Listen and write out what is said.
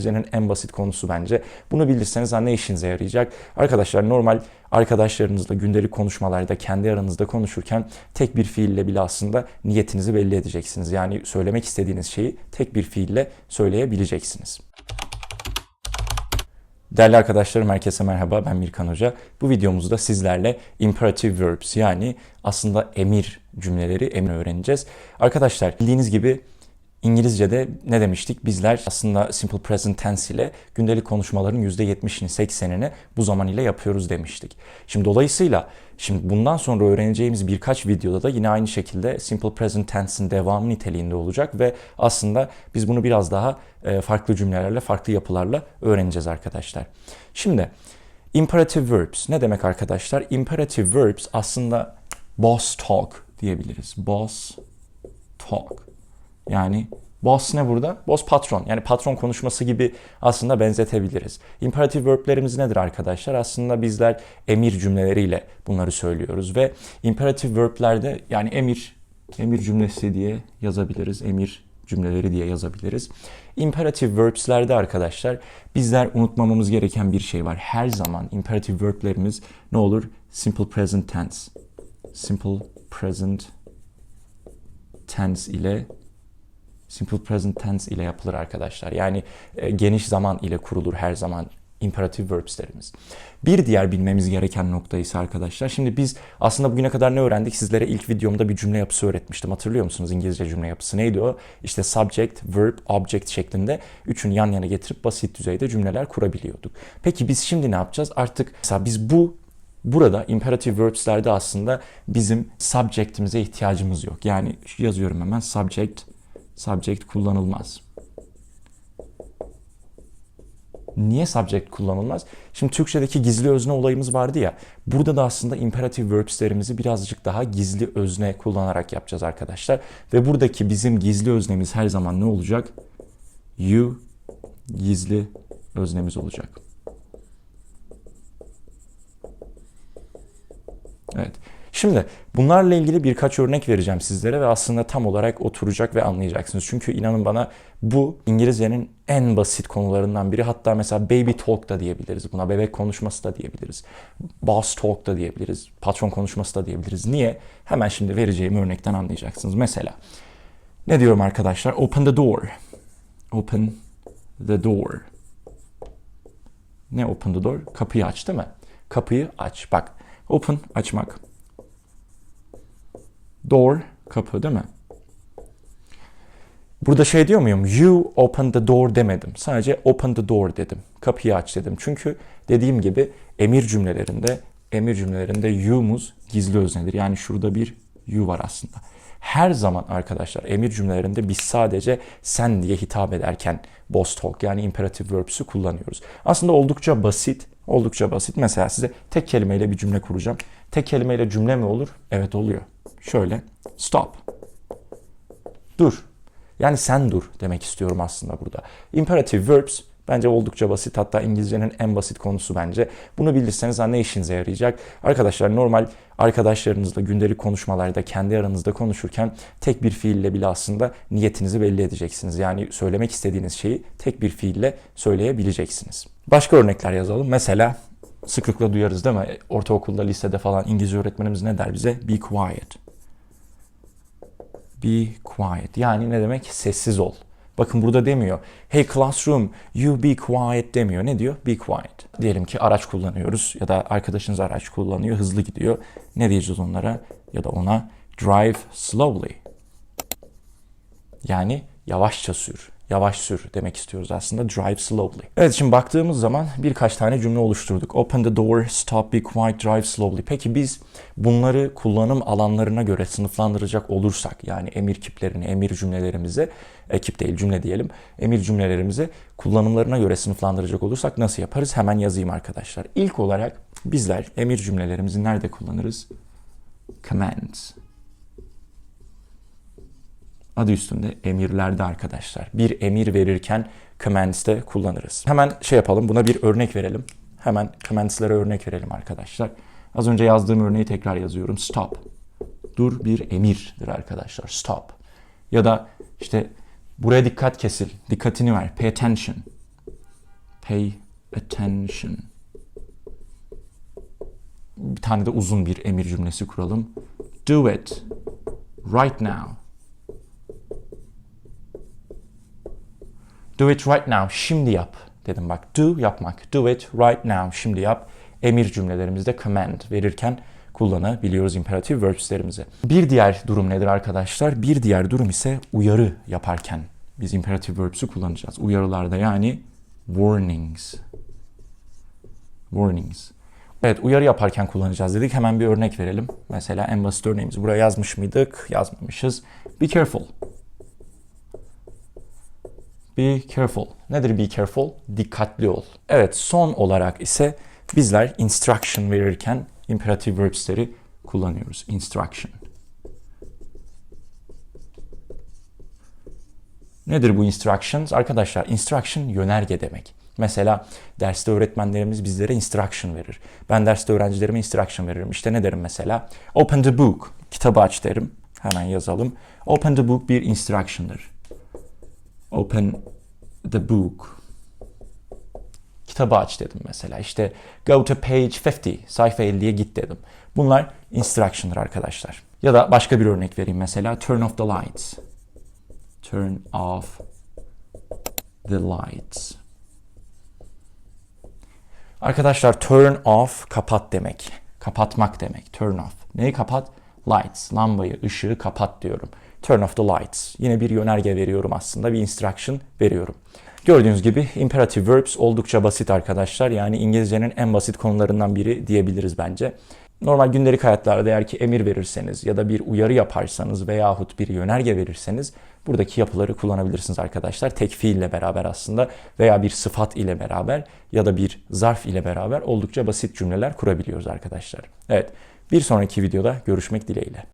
İngilizcenin en basit konusu bence. Bunu bilirseniz ne işinize yarayacak? Arkadaşlar normal arkadaşlarınızla gündelik konuşmalarda kendi aranızda konuşurken tek bir fiille bile aslında niyetinizi belli edeceksiniz. Yani söylemek istediğiniz şeyi tek bir fiille söyleyebileceksiniz. Değerli arkadaşlarım herkese merhaba ben Mirkan Hoca. Bu videomuzda sizlerle imperative verbs yani aslında emir cümleleri, emir öğreneceğiz. Arkadaşlar bildiğiniz gibi İngilizce'de ne demiştik? Bizler aslında simple present tense ile gündelik konuşmaların %70'ini 80'ini bu zaman ile yapıyoruz demiştik. Şimdi dolayısıyla şimdi bundan sonra öğreneceğimiz birkaç videoda da yine aynı şekilde simple present tense'in devamı niteliğinde olacak ve aslında biz bunu biraz daha e, farklı cümlelerle, farklı yapılarla öğreneceğiz arkadaşlar. Şimdi imperative verbs ne demek arkadaşlar? Imperative verbs aslında boss talk diyebiliriz. Boss talk. Yani boss ne burada? Boss patron. Yani patron konuşması gibi aslında benzetebiliriz. Imperative verb'lerimiz nedir arkadaşlar? Aslında bizler emir cümleleriyle bunları söylüyoruz ve imperative verb'lerde yani emir emir cümlesi diye yazabiliriz. Emir cümleleri diye yazabiliriz. Imperative verbs'lerde arkadaşlar bizler unutmamamız gereken bir şey var. Her zaman imperative verb'lerimiz ne olur? Simple present tense. Simple present tense ile simple present tense ile yapılır arkadaşlar. Yani e, geniş zaman ile kurulur her zaman imperative verbs'lerimiz. Bir diğer bilmemiz gereken nokta ise arkadaşlar. Şimdi biz aslında bugüne kadar ne öğrendik? Sizlere ilk videomda bir cümle yapısı öğretmiştim. Hatırlıyor musunuz İngilizce cümle yapısı? Neydi o? İşte subject, verb, object şeklinde üçünü yan yana getirip basit düzeyde cümleler kurabiliyorduk. Peki biz şimdi ne yapacağız? Artık mesela biz bu Burada imperative verbs'lerde aslında bizim subject'imize ihtiyacımız yok. Yani yazıyorum hemen subject subject kullanılmaz. Niye subject kullanılmaz? Şimdi Türkçedeki gizli özne olayımız vardı ya. Burada da aslında imperative verbs'lerimizi birazcık daha gizli özne kullanarak yapacağız arkadaşlar. Ve buradaki bizim gizli öznemiz her zaman ne olacak? You gizli öznemiz olacak. Evet. Şimdi bunlarla ilgili birkaç örnek vereceğim sizlere ve aslında tam olarak oturacak ve anlayacaksınız. Çünkü inanın bana bu İngilizcenin en basit konularından biri. Hatta mesela baby talk da diyebiliriz buna. Bebek konuşması da diyebiliriz. Boss talk da diyebiliriz. Patron konuşması da diyebiliriz. Niye? Hemen şimdi vereceğim örnekten anlayacaksınız. Mesela ne diyorum arkadaşlar? Open the door. Open the door. Ne open the door? Kapıyı aç değil mi? Kapıyı aç. Bak open açmak. Door kapı değil mi? Burada şey diyor muyum? You open the door demedim. Sadece open the door dedim. Kapıyı aç dedim. Çünkü dediğim gibi emir cümlelerinde emir cümlelerinde you'muz gizli öznedir. Yani şurada bir you var aslında. Her zaman arkadaşlar emir cümlelerinde biz sadece sen diye hitap ederken boss talk yani imperative verbs'ü kullanıyoruz. Aslında oldukça basit. Oldukça basit. Mesela size tek kelimeyle bir cümle kuracağım. Tek kelimeyle cümle mi olur? Evet oluyor. Şöyle stop. Dur. Yani sen dur demek istiyorum aslında burada. Imperative verbs bence oldukça basit. Hatta İngilizcenin en basit konusu bence. Bunu bilirseniz ne işinize yarayacak? Arkadaşlar normal arkadaşlarınızla gündelik konuşmalarda kendi aranızda konuşurken tek bir fiille bile aslında niyetinizi belli edeceksiniz. Yani söylemek istediğiniz şeyi tek bir fiille söyleyebileceksiniz. Başka örnekler yazalım. Mesela sıklıkla duyarız değil mi? Ortaokulda, lisede falan İngilizce öğretmenimiz ne der bize? Be quiet. Be quiet. Yani ne demek? Sessiz ol. Bakın burada demiyor. Hey classroom, you be quiet demiyor. Ne diyor? Be quiet. Diyelim ki araç kullanıyoruz ya da arkadaşınız araç kullanıyor, hızlı gidiyor. Ne diyeceğiz onlara? Ya da ona drive slowly. Yani yavaşça sür yavaş sür demek istiyoruz aslında. Drive slowly. Evet şimdi baktığımız zaman birkaç tane cümle oluşturduk. Open the door, stop, be quiet, drive slowly. Peki biz bunları kullanım alanlarına göre sınıflandıracak olursak yani emir kiplerini, emir cümlelerimizi, ekip değil cümle diyelim, emir cümlelerimizi kullanımlarına göre sınıflandıracak olursak nasıl yaparız? Hemen yazayım arkadaşlar. İlk olarak bizler emir cümlelerimizi nerede kullanırız? Commands adı üstünde emirlerde arkadaşlar. Bir emir verirken commands'te kullanırız. Hemen şey yapalım buna bir örnek verelim. Hemen commands'lere örnek verelim arkadaşlar. Az önce yazdığım örneği tekrar yazıyorum. Stop. Dur bir emirdir arkadaşlar. Stop. Ya da işte buraya dikkat kesil. Dikkatini ver. Pay attention. Pay attention. Bir tane de uzun bir emir cümlesi kuralım. Do it right now. Do it right now. Şimdi yap dedim bak. Do yapmak. Do it right now. Şimdi yap. Emir cümlelerimizde command verirken kullanabiliyoruz imperative verbslerimizi. Bir diğer durum nedir arkadaşlar? Bir diğer durum ise uyarı yaparken biz imperative verbs'ü kullanacağız. Uyarılarda yani warnings. Warnings. Evet uyarı yaparken kullanacağız dedik. Hemen bir örnek verelim. Mesela en basit buraya yazmış mıydık? Yazmamışız. Be careful. Be careful. Nedir be careful? Dikkatli ol. Evet son olarak ise bizler instruction verirken imperative verbs'leri kullanıyoruz. Instruction. Nedir bu instructions? Arkadaşlar instruction yönerge demek. Mesela derste öğretmenlerimiz bizlere instruction verir. Ben derste öğrencilerime instruction veririm. İşte ne derim mesela? Open the book. Kitabı aç derim. Hemen yazalım. Open the book bir instruction'dır. Open the book. Kitabı aç dedim mesela. İşte go to page 50. Sayfa 50'ye git dedim. Bunlar instruction'dır arkadaşlar. Ya da başka bir örnek vereyim mesela. Turn off the lights. Turn off the lights. Arkadaşlar turn off kapat demek. Kapatmak demek. Turn off. Neyi kapat? Lights. Lambayı, ışığı kapat diyorum. Turn off the lights. Yine bir yönerge veriyorum aslında. Bir instruction veriyorum. Gördüğünüz gibi imperative verbs oldukça basit arkadaşlar. Yani İngilizcenin en basit konularından biri diyebiliriz bence. Normal gündelik hayatlarda eğer ki emir verirseniz ya da bir uyarı yaparsanız veyahut bir yönerge verirseniz buradaki yapıları kullanabilirsiniz arkadaşlar. Tek fiille beraber aslında veya bir sıfat ile beraber ya da bir zarf ile beraber oldukça basit cümleler kurabiliyoruz arkadaşlar. Evet bir sonraki videoda görüşmek dileğiyle.